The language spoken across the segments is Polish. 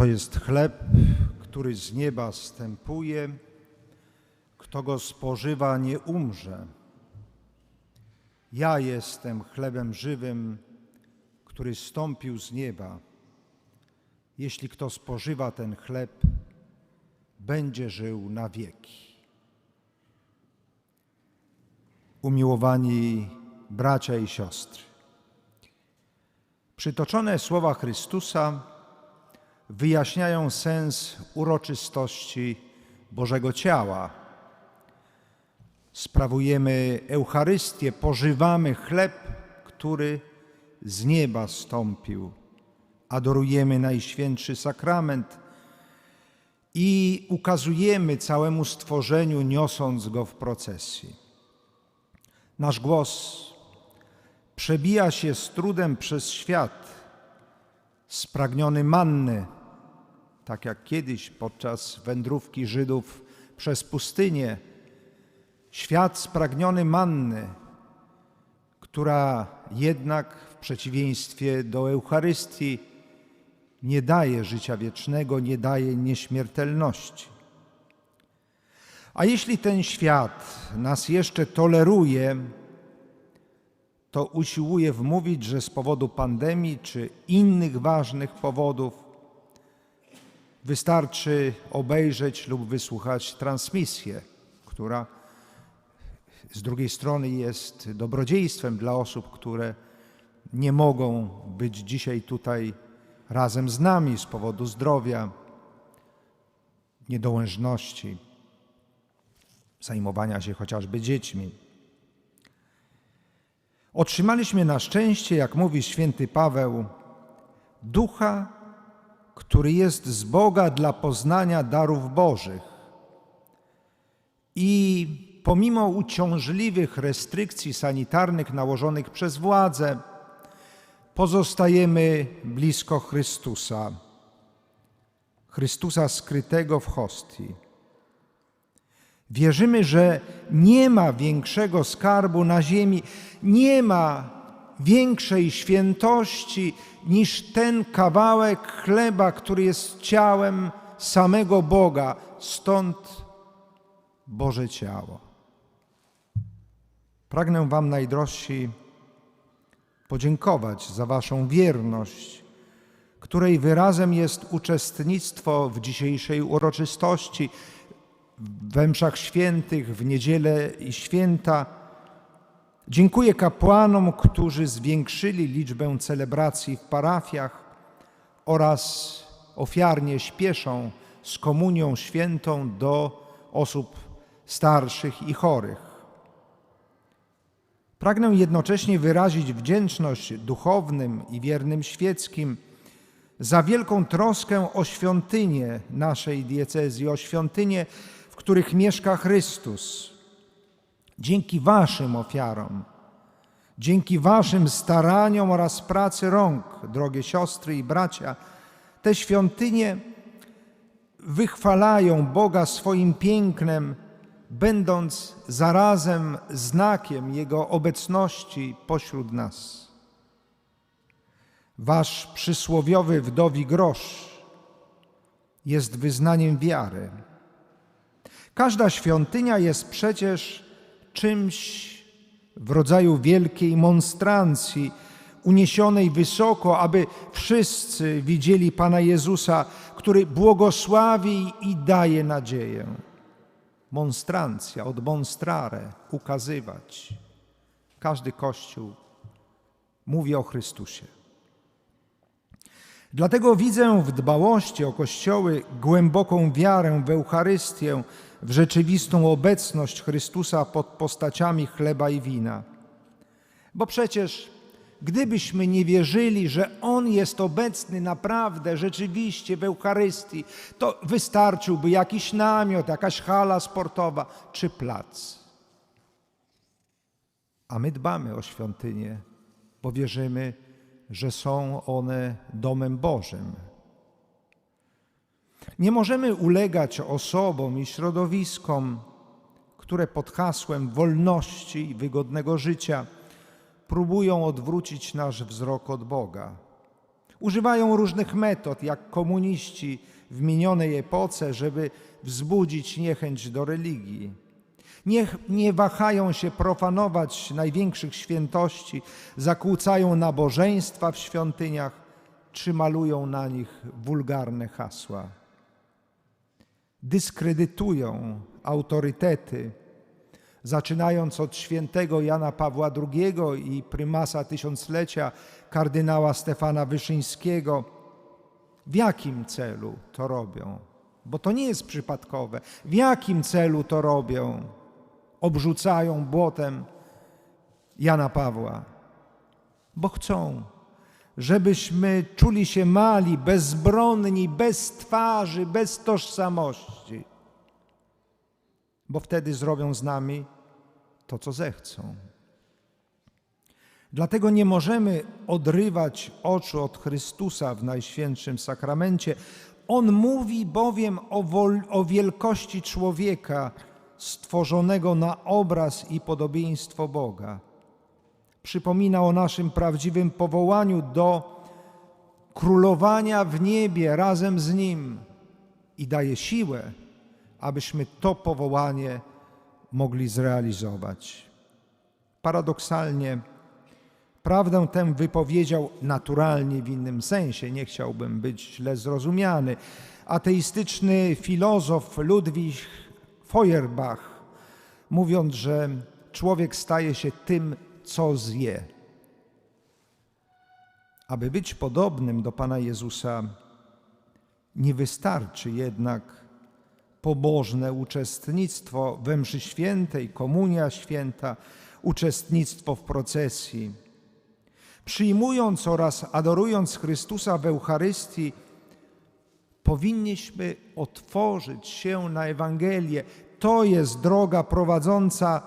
To jest chleb, który z nieba stępuje. Kto go spożywa, nie umrze. Ja jestem chlebem żywym, który stąpił z nieba. Jeśli kto spożywa ten chleb, będzie żył na wieki. Umiłowani bracia i siostry, przytoczone słowa Chrystusa wyjaśniają sens uroczystości Bożego Ciała. Sprawujemy Eucharystię, pożywamy chleb, który z nieba stąpił. Adorujemy Najświętszy Sakrament i ukazujemy całemu stworzeniu, niosąc go w procesji. Nasz głos przebija się z trudem przez świat, spragniony manny, tak jak kiedyś podczas wędrówki Żydów przez pustynię. Świat spragniony manny, która jednak w przeciwieństwie do Eucharystii nie daje życia wiecznego, nie daje nieśmiertelności. A jeśli ten świat nas jeszcze toleruje, to usiłuje wmówić, że z powodu pandemii czy innych ważnych powodów wystarczy obejrzeć lub wysłuchać transmisję, która z drugiej strony jest dobrodziejstwem dla osób, które nie mogą być dzisiaj tutaj razem z nami z powodu zdrowia, niedołężności, zajmowania się chociażby dziećmi. Otrzymaliśmy na szczęście, jak mówi święty Paweł, ducha, który jest z Boga dla poznania darów Bożych. I pomimo uciążliwych restrykcji sanitarnych nałożonych przez władze, pozostajemy blisko Chrystusa, Chrystusa skrytego w hostii. Wierzymy, że nie ma większego skarbu na ziemi, nie ma większej świętości niż ten kawałek chleba, który jest ciałem samego Boga, stąd Boże ciało. Pragnę Wam, najdrożsi, podziękować za Waszą wierność, której wyrazem jest uczestnictwo w dzisiejszej uroczystości, we mszach świętych, w niedzielę i święta. Dziękuję kapłanom, którzy zwiększyli liczbę celebracji w parafiach oraz ofiarnie śpieszą z komunią świętą do osób starszych i chorych. Pragnę jednocześnie wyrazić wdzięczność duchownym i wiernym świeckim za wielką troskę o świątynię naszej diecezji, o świątynię, w których mieszka Chrystus. Dzięki Waszym ofiarom, dzięki Waszym staraniom oraz pracy rąk, drogie siostry i bracia, te świątynie wychwalają Boga swoim pięknem będąc zarazem znakiem Jego obecności pośród nas. Wasz przysłowiowy wdowi grosz jest wyznaniem wiary. Każda świątynia jest przecież czymś w rodzaju wielkiej monstrancji, uniesionej wysoko, aby wszyscy widzieli Pana Jezusa, który błogosławi i daje nadzieję monstrancja, od monstrare, ukazywać. Każdy Kościół mówi o Chrystusie. Dlatego widzę w dbałości o Kościoły głęboką wiarę w Eucharystię, w rzeczywistą obecność Chrystusa pod postaciami chleba i wina. Bo przecież Gdybyśmy nie wierzyli, że On jest obecny naprawdę, rzeczywiście w Eucharystii, to wystarczyłby jakiś namiot, jakaś hala sportowa czy plac. A my dbamy o świątynię, bo wierzymy, że są one domem Bożym. Nie możemy ulegać osobom i środowiskom, które pod hasłem wolności i wygodnego życia próbują odwrócić nasz wzrok od Boga. Używają różnych metod, jak komuniści w minionej epoce, żeby wzbudzić niechęć do religii. Nie, nie wahają się profanować największych świętości, zakłócają nabożeństwa w świątyniach czy malują na nich wulgarne hasła. Dyskredytują autorytety, zaczynając od świętego Jana Pawła II i prymasa tysiąclecia kardynała Stefana Wyszyńskiego. W jakim celu to robią? Bo to nie jest przypadkowe. W jakim celu to robią? Obrzucają błotem Jana Pawła, bo chcą, żebyśmy czuli się mali, bezbronni, bez twarzy, bez tożsamości bo wtedy zrobią z nami to, co zechcą. Dlatego nie możemy odrywać oczu od Chrystusa w Najświętszym Sakramencie. On mówi bowiem o, o wielkości człowieka stworzonego na obraz i podobieństwo Boga. Przypomina o naszym prawdziwym powołaniu do królowania w niebie razem z Nim i daje siłę abyśmy to powołanie mogli zrealizować. Paradoksalnie, prawdę tę wypowiedział naturalnie w innym sensie, nie chciałbym być źle zrozumiany. Ateistyczny filozof Ludwig Feuerbach, mówiąc, że człowiek staje się tym, co zje. Aby być podobnym do Pana Jezusa, nie wystarczy jednak pobożne uczestnictwo we mszy świętej, komunia święta, uczestnictwo w procesji. Przyjmując oraz adorując Chrystusa w Eucharystii, powinniśmy otworzyć się na Ewangelię. To jest droga prowadząca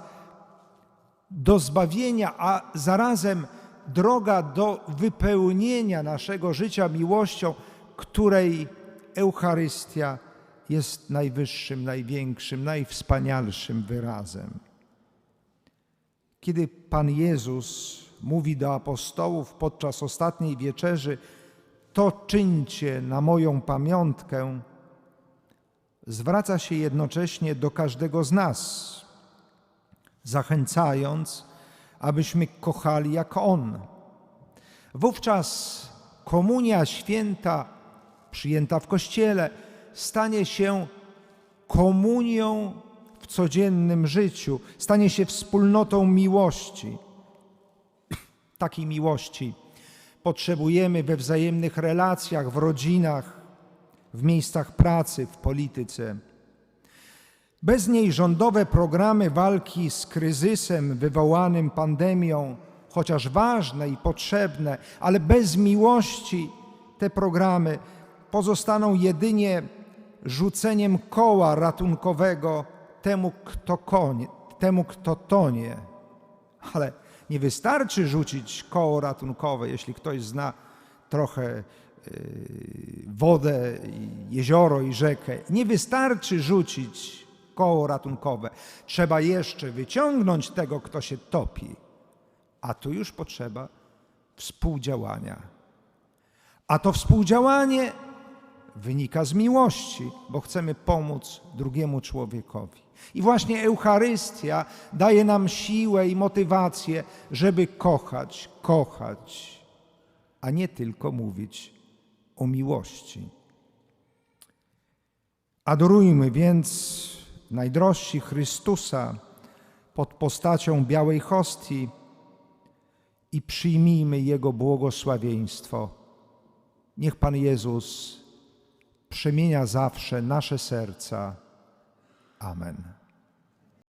do zbawienia, a zarazem droga do wypełnienia naszego życia miłością, której Eucharystia jest najwyższym, największym, najwspanialszym wyrazem. Kiedy Pan Jezus mówi do apostołów podczas ostatniej wieczerzy, to czyńcie na moją pamiątkę, zwraca się jednocześnie do każdego z nas, zachęcając, abyśmy kochali jak On. Wówczas komunia święta, przyjęta w Kościele, stanie się komunią w codziennym życiu, stanie się wspólnotą miłości. Takiej miłości potrzebujemy we wzajemnych relacjach, w rodzinach, w miejscach pracy, w polityce. Bez niej rządowe programy walki z kryzysem wywołanym pandemią, chociaż ważne i potrzebne, ale bez miłości te programy pozostaną jedynie rzuceniem koła ratunkowego temu, kto, konie, temu, kto tonie. Ale nie wystarczy rzucić koło ratunkowe, jeśli ktoś zna trochę y, wodę, jezioro i rzekę. Nie wystarczy rzucić koło ratunkowe. Trzeba jeszcze wyciągnąć tego, kto się topi. A tu już potrzeba współdziałania. A to współdziałanie wynika z miłości, bo chcemy pomóc drugiemu człowiekowi. I właśnie Eucharystia daje nam siłę i motywację, żeby kochać, kochać, a nie tylko mówić o miłości. Adorujmy więc najdrożsi Chrystusa pod postacią białej hostii i przyjmijmy Jego błogosławieństwo. Niech Pan Jezus przemienia zawsze nasze serca. Amen.